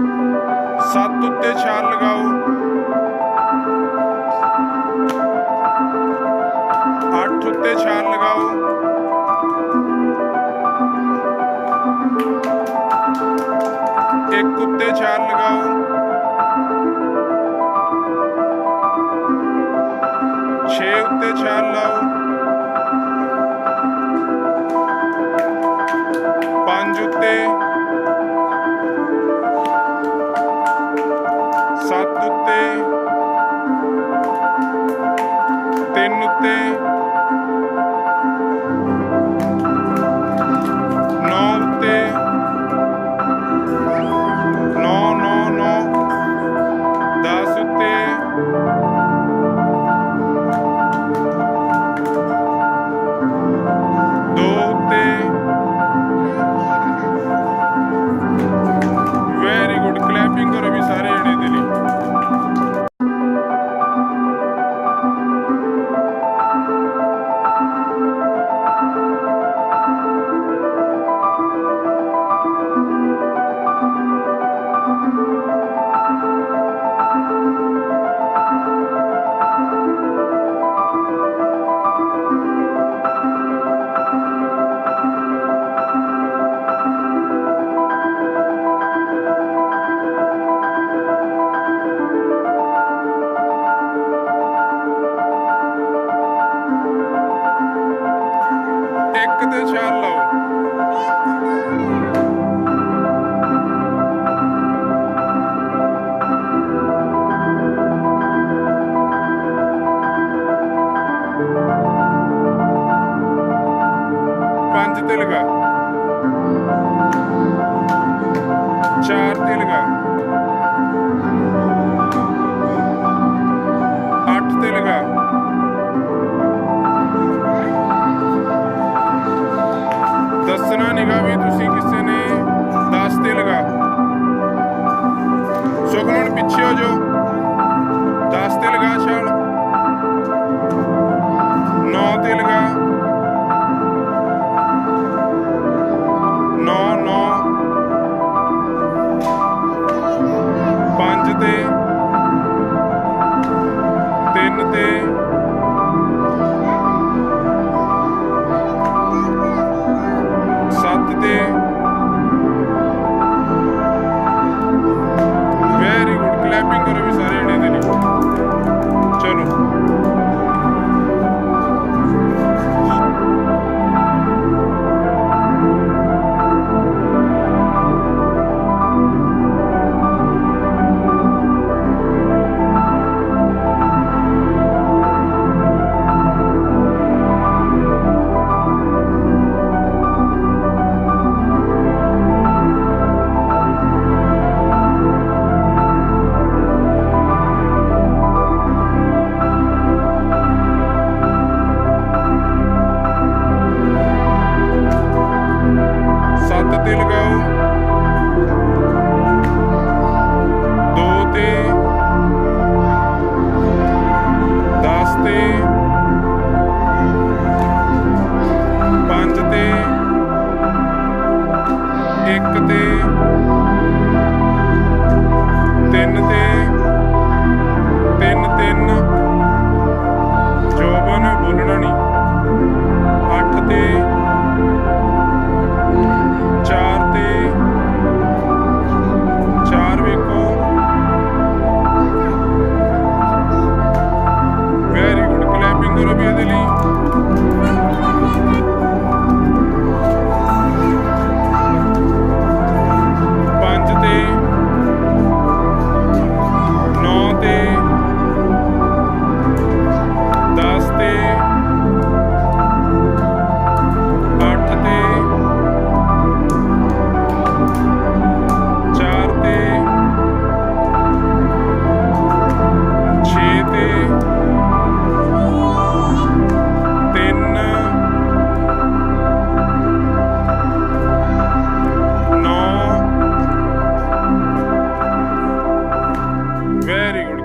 ਸੱਤ ਉੱਤੇ ਛਾਲ ਲਗਾਓ। ਅੱਠ ਉੱਤੇ ਛਾਲ ਲਗਾਓ। ਇੱਕ ਉੱਤੇ ਛਾਲ ਲਗਾਓ। ਛੇ ਉੱਤੇ ਛਾਲ ਲਾਓ। ఎక్కితే చాలు పంచతీలుగా చార్తీలుగా Florida.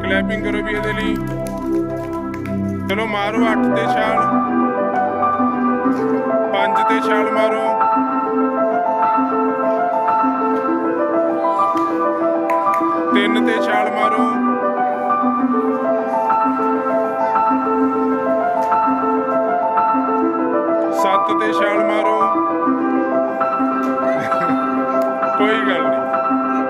ਕਲੈਪਿੰਗ ਕਰੋ ਵੀ ਇਹਦੇ ਲਈ। ਚਲੋ ਮਾਰੋ 8 ਤੇ ਛਾਲ। 5 ਤੇ ਛਾਲ ਮਾਰੋ। ਤਿੰਨ ਤੇ ਛਾਲ ਮਾਰੋ। ਸੱਤ ਤੇ ਛਾਲ